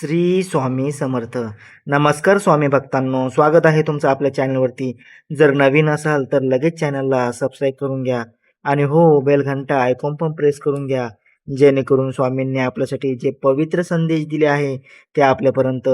श्री स्वामी समर्थ. नमस्कार स्वामी भक्तांनो स्वागत आहे तुमचं आपल्या चॅनलवरती जर नवीन असाल तर लगेच चॅनलला सबस्क्राईब करून घ्या. आणि हो बेल घंटा आयकॉन पण प्रेस करून घ्या. जेणेकरून स्वामींनी आपल्यासाठी जे पवित्र संदेश दिले आहे ते आपल्यापर्यंत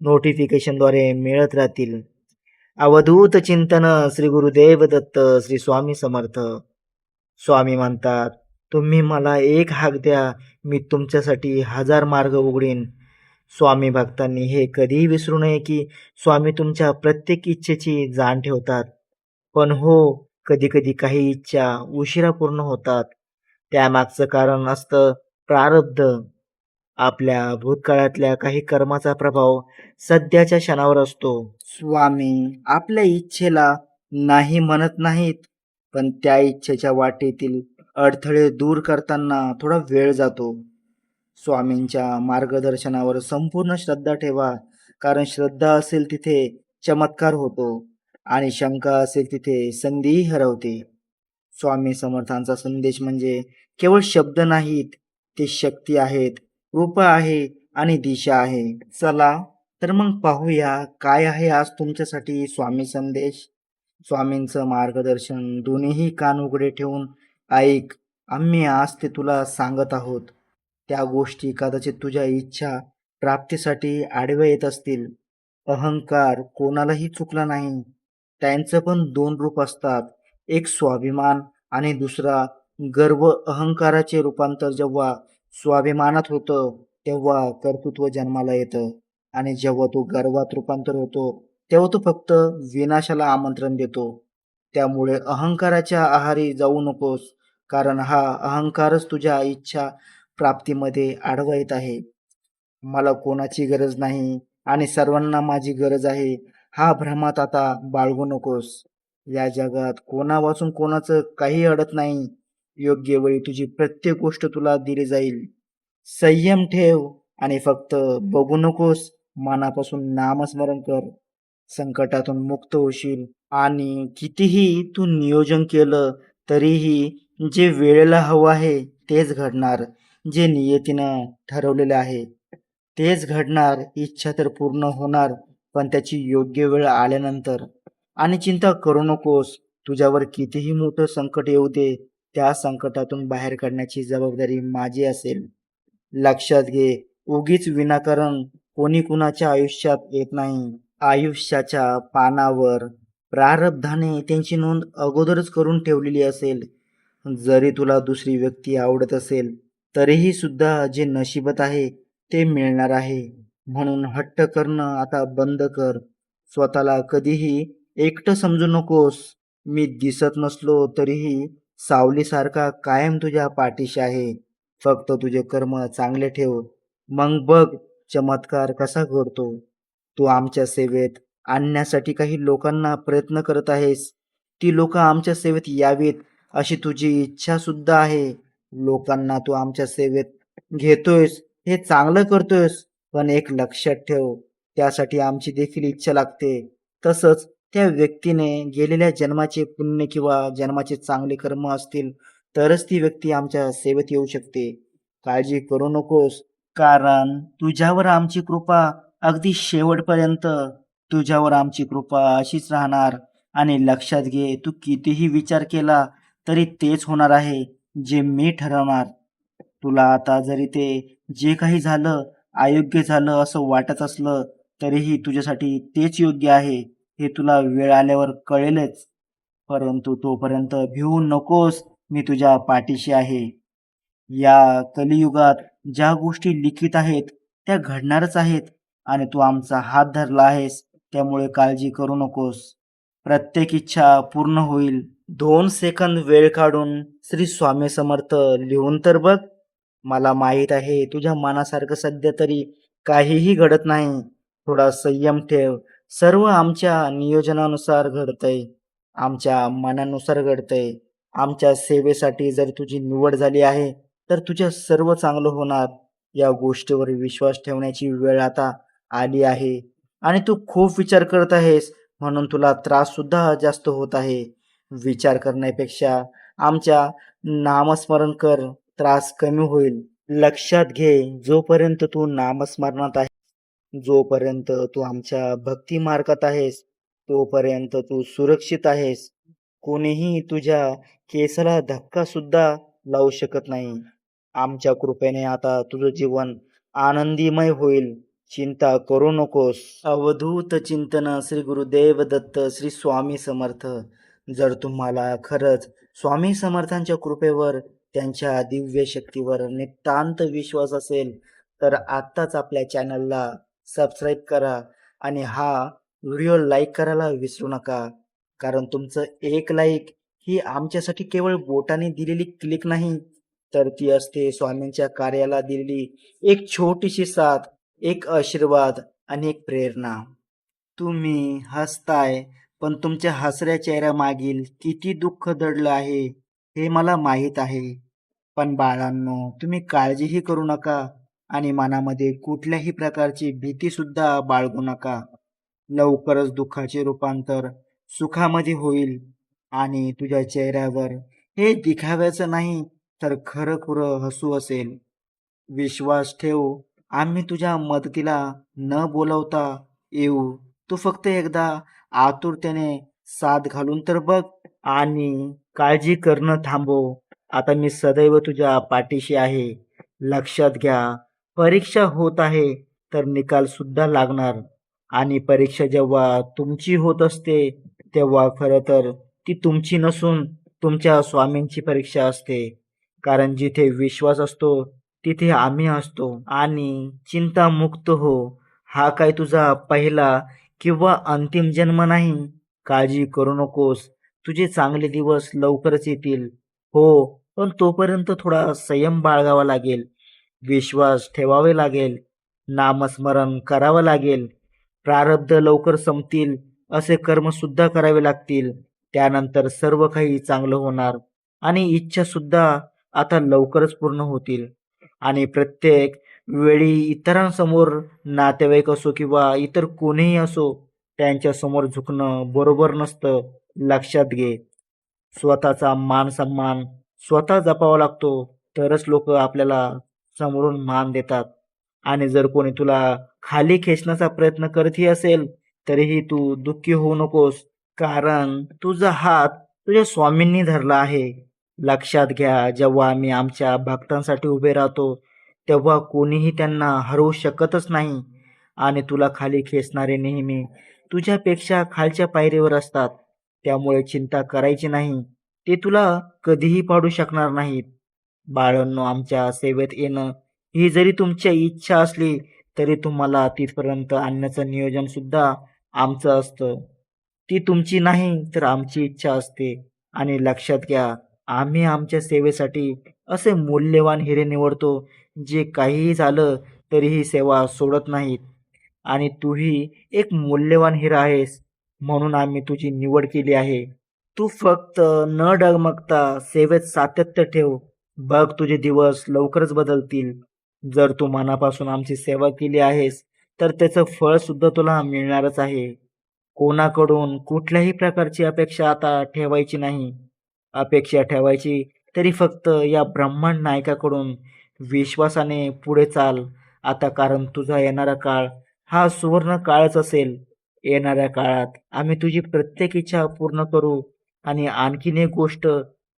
नोटिफिकेशनद्वारे मिळत राहतील. अवधूत चिंतन श्री गुरुदेव दत्त श्री स्वामी समर्थ. स्वामी म्हणतात तुम्ही मला एक हाक द्या मी तुमच्यासाठी हजार मार्ग उघडीन. स्वामी भक्तांनी हे कधीही विसरू नये की स्वामी तुमच्या प्रत्येक इच्छेची जाण ठेवतात. पण हो कधी कधी काही इच्छा उशिरा पूर्ण होतात. त्यामागचं कारण असतं प्रारब्ध. आपल्या भूतकाळातल्या काही कर्माचा प्रभाव सध्याच्या क्षणावर असतो. स्वामी आपल्या इच्छेला नाही म्हणत नाहीत पण त्या इच्छेच्या वाटेतील अडथळे दूर करताना थोडा वेळ जातो. स्वामींच्या मार्गदर्शनावर संपूर्ण श्रद्धा ठेवा. कारण श्रद्धा असेल तिथे चमत्कार होतो आणि शंका असेल तिथे संधीही हरवते. स्वामी समर्थांचा संदेश म्हणजे केवळ शब्द नाहीत ते शक्ती आहेत रूप आहे आणि दिशा आहे. चला तर मग पाहूया काय आहे आज तुमच्यासाठी स्वामी संदेश? स्वामींचं मार्गदर्शन दोन्हीही कान उघडे ठेवून ऐक आम्ही आज ते तुला सांगत आहोत. त्या गोष्टी कदाचित तुझ्या इच्छा प्राप्तीसाठी आडव्या येत असतील. अहंकार कोणालाही चुकला नाही. त्यांचं पण दोन रूप असतात. एक स्वाभिमान आणि दुसरा गर्व अहंकाराचे रूपांतर जेव्हा स्वाभिमानात होतं तेव्हा कर्तृत्व जन्माला येतं. आणि जेव्हा तो गर्वात रूपांतर होतो तेव्हा तो फक्त विनाशाला आमंत्रण देतो. त्यामुळे अहंकाराच्या आहारी जाऊ नकोस कारण हा अहंकारच तुझ्या इच्छा प्राप्तीमध्ये आडवा येत आहे. मला कोणाची गरज नाही आणि सर्वांना माझी गरज आहे. हा भ्रमात आता बाळगू नकोस. या जगात कोणा वाचून कोणाचं काही अडत नाही. योग्य वेळी तुझी प्रत्येक गोष्ट तुला दिली जाईल. संयम ठेव आणि फक्त बघू नकोस. मनापासून नामस्मरण कर. संकटातून मुक्त होशील आणि कितीही तू नियोजन केलं तरीही जे वेळेला हवं आहे तेच घडणार. जे नियतीनं ठरवलेलं आहे तेच घडणार इच्छा तर पूर्ण होणार पण त्याची योग्य वेळ आल्यानंतर. आणि चिंता करू नकोस तुझ्यावर कितीही मोठं संकट येऊ दे त्या संकटातून बाहेर काढण्याची जबाबदारी माझी असेल. लक्षात घे उगीच विनाकारण कोणी कुणाच्या आयुष्यात येत नाही. आयुष्याच्या पानावर प्रारब्धाने त्यांची नोंद अगोदरच करून ठेवलेली असेल. जरी तुला दुसरी व्यक्ती आवडत असेल तरीही सुद्धा जे नशिबत आहे ते मिळणार आहे. म्हणून हट्ट करणं आता बंद कर. स्वतःला कधीही एकटं समजू नकोस. मी दिसत नसलो तरीही सावलीसारखा कायम तुझ्या पाठीशी आहे. फक्त तुझे कर्म चांगले ठेव. मग बघ चमत्कार कसा घडतो. तू आमच्या सेवेत आणण्यासाठी काही लोकांना प्रयत्न करत आहेस. ती लोक आमच्या सेवेत यावीत अशी तुझी इच्छा सुद्धा आहे. लोकांना तू आमच्या सेवेत घेतोयस हे चांगलं करतोयस पण एक लक्षात ठेव त्यासाठी आमची देखील इच्छा लागते. तसंच त्या व्यक्तीने गेलेल्या जन्माचे पुण्य किंवा जन्माचे चांगले कर्म असतील तरच ती व्यक्ती आमच्या सेवेत येऊ शकते. काळजी करू नकोस कारण तुझ्यावर आमची कृपा अगदी शेवटपर्यंत तुझ्यावर आमची कृपा अशीच राहणार. आणि लक्षात घे तू कितीही विचार केला तरी तेच होणार आहे. जे मी ठरवणार तुला आता जरी ते जे काही झालं अयोग्य झालं असं वाटत असलं तरीही तुझ्यासाठी तेच योग्य आहे हे तुला वेळ आल्यावर कळेलच. परंतु तोपर्यंत भिवू नकोस मी तुझ्या पाठीशी आहे. या कलियुगात ज्या गोष्टी लिखित आहेत त्या घडणारच आहेत आणि तू आमचा हात धरला आहेस त्यामुळे काळजी करू नकोस. प्रत्येक इच्छा पूर्ण होईल. दोन सेकंद वेळ काढून श्री स्वामी समर्थ लिहून तर बघ. मला माहीत आहे तुझ्या मनासारखं सध्या तरी काहीही घडत नाही. थोडा संयम ठेव. सर्व आमच्या नियोजनानुसार घडतंय. आमच्या मनानुसार घडतंय. आमच्या सेवेसाठी जर तुझी निवड झाली आहे तर तुझ्या सर्व चांगलं होणार. या गोष्टीवर विश्वास ठेवण्याची वेळ आता आली आहे. आणि तू खूप विचार करत आहेस म्हणून तुला त्रास सुद्धा जास्त होत आहे. विचार करण्यापेक्षा आमच्या नामस्मरण कर त्रास कमी होईल. लक्षात घे जोपर्यंत तू नामस्मरणात आहे जोपर्यंत तू आमच्या भक्ती मार्गात आहेस तोपर्यंत तू सुरक्षित आहेस. कोणीही तुझ्या केसाला धक्का सुद्धा लावू शकत नाही. आमच्या कृपेने आता तुझं जीवन आनंदीमय होईल. चिंता करू नकोस. अवधूत चिंतन श्री गुरुदेव दत्त श्री स्वामी समर्थ. जर तुम्हाला खरंच स्वामी समर्थांच्या कृपेवर त्यांच्या दिव्य शक्तीवर नितांत विश्वास असेल तर आत्ताच आपल्या चॅनलला सबस्क्राईब करा आणि हा व्हिडिओ लाईक करायला विसरू नका. कारण तुमचं एक लाईक ही आमच्यासाठी केवळ बोटाने दिलेली क्लिक नाही तर ती असते स्वामींच्या कार्याला दिलेली एक छोटीशी साथ एक आशीर्वाद आणि एक प्रेरणा. तुम्ही हसताय पण तुमच्या हसऱ्या चेहऱ्यामागील किती दुःख दडलं आहे हे मला माहीत आहे. पण बाळांनो तुम्ही काळजीही करू नका आणि मनामध्ये कुठल्याही प्रकारची भीती सुद्धा बाळगू नका. लवकरच दुःखाचे रूपांतर सुखामध्ये होईल आणि तुझ्या चेहऱ्यावर हे दिखाव्याचं नाही तर खरं खुरं हसू असेल. विश्वास ठेव आम्ही तुझ्या मदतीला न बोलवता येऊ. तू फक्त एकदा आतुरतेने साथ घालून तर बघ. आणि काळजी करणं थांबव. आता मी सदैव तुझ्या पाठीशी आहे. लक्षात घ्या. परीक्षा होत आहे तर निकाल सुद्धा लागणार. आणि परीक्षा जेव्हा तुमची होत असते तेव्हा खरं तर ती तुमची नसून तुमच्या स्वामींची परीक्षा असते. कारण जिथे विश्वास असतो तिथे आम्ही असतो. आणि चिंतामुक्त हो. हा काय तुझा पहिला किंवा अंतिम जन्म नाही काळजी करू नकोस. तुझे चांगले दिवस लवकरच येतील. हो पण तोपर्यंत थोडा संयम बाळगावा लागेल. विश्वास ठेवावे लागेल. नामस्मरण करावं लागेल. प्रारब्ध लवकर संपतील. असे कर्म सुद्धा करावे लागतील. त्यानंतर सर्व काही चांगलं होणार आणि इच्छा सुद्धा आता लवकरच पूर्ण होतील. आणि प्रत्येक वेळी इतरांसमोर नातेवाईक असो किंवा इतर कोणीही असो त्यांच्यासमोर झुकणं बरोबर नसतं लक्षात घे. स्वतःचा मान सन्मान स्वतः जपावा लागतो तरच लोक आपल्याला समोरून मान देतात. आणि जर कोणी तुला खाली खेचण्याचा प्रयत्न करतही असेल तरीही तू दुःखी होऊ नकोस कारण तुझा हात तुझ्या स्वामींनी धरला आहे. लक्षात घ्या जेव्हा आम्ही आमच्या भक्तांसाठी उभे राहतो तेव्हा कोणीही त्यांना हरवू शकतच नाही आणि तुला खाली खेचणारे नेहमी तुझ्यापेक्षा खालच्या पायरीवर असतात. त्यामुळे चिंता करायची नाही. ते तुला कधीही पाडू शकणार नाहीत. बाळांनो आमच्या सेवेत येणं ही जरी तुमची इच्छा असली तरी तुम्हाला तिथपर्यंत आणण्याचं नियोजन सुद्धा आमचं असतं. ती तुमची नाही तर आमची इच्छा असते. आणि लक्षात घ्या आम्ही आमच्या सेवेसाठी असे मूल्यवान हिरे निवडतो जे काहीही झालं तरीही सेवा सोडत नाहीत. आणि तूही एक मूल्यवान हिरा आहेस म्हणून आम्ही तुझी निवड केली आहे. तू फक्त न डगमगता सेवेत सातत्य ठेव. बघ तुझे दिवस लवकरच बदलतील. जर तू मनापासून आमची सेवा केली आहेस तर त्याचं फळ सुद्धा तुला मिळणारच आहे. कोणाकडून कुठल्याही प्रकारची अपेक्षा आता ठेवायची नाही. अपेक्षा ठेवायची तरी फक्त या ब्रह्मांड नायकाकडून विश्वासाने पुढे चाल. आता कारण तुझा येणारा काळ हा सुवर्ण काळच असेल. येणाऱ्या काळात आम्ही तुझी प्रत्येक इच्छा पूर्ण करू आणि आणखीन एक गोष्ट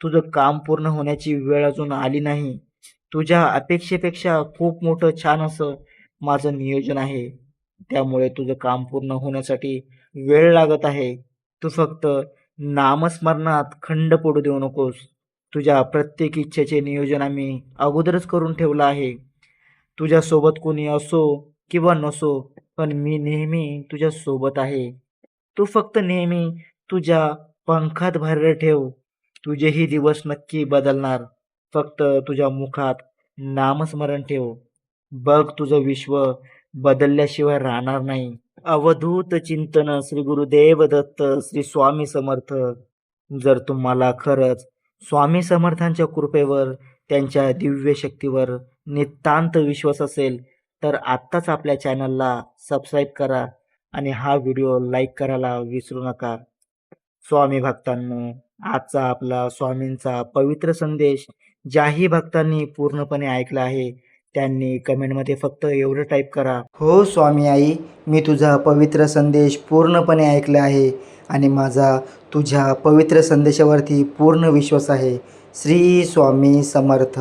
तुझं काम पूर्ण होण्याची वेळ अजून आली नाही. तुझ्या अपेक्षेपेक्षा खूप मोठं छान असं माझं नियोजन आहे. त्यामुळे तुझं काम पूर्ण होण्यासाठी वेळ लागत आहे. तू फक्त नामस्मरणात खंड पडू देऊ नकोस. तुझ्या प्रत्येक इच्छेचे नियोजन आम्ही अगोदरच करून ठेवलं आहे. तुझ्यासोबत कोणी असो किंवा नसो पण मी नेहमी तुझ्यासोबत आहे. तू फक्त नेहमी तुझ्या पंखात भरलं ठेव. तुझेही दिवस नक्की बदलणार. फक्त तुझ्या मुखात नामस्मरण ठेव. बघ तुझं विश्व बदलल्याशिवाय राहणार नाही. अवधूत चिंतन श्री गुरुदेव दत्त श्री स्वामी समर्थ. जर तुम्हाला खरंच स्वामी समर्थांच्या कृपेवर त्यांच्या दिव्य शक्तीवर नितांत विश्वास असेल तर आत्ताच आपल्या चॅनलला सबस्क्राईब करा आणि हा व्हिडिओ लाईक करायला विसरू नका. स्वामी भक्तांनो आजचा आपला स्वामींचा पवित्र संदेश ज्याही भक्तांनी पूर्णपणे ऐकला आहे त्यांनी कमेंटमध्ये फक्त एवढं टाईप करा. हो स्वामी आई मी तुझा पवित्र संदेश पूर्णपणे ऐकला आहे आणि माझा तुझ्या पवित्र संदेशावरती पूर्ण विश्वास आहे. श्री स्वामी समर्थ.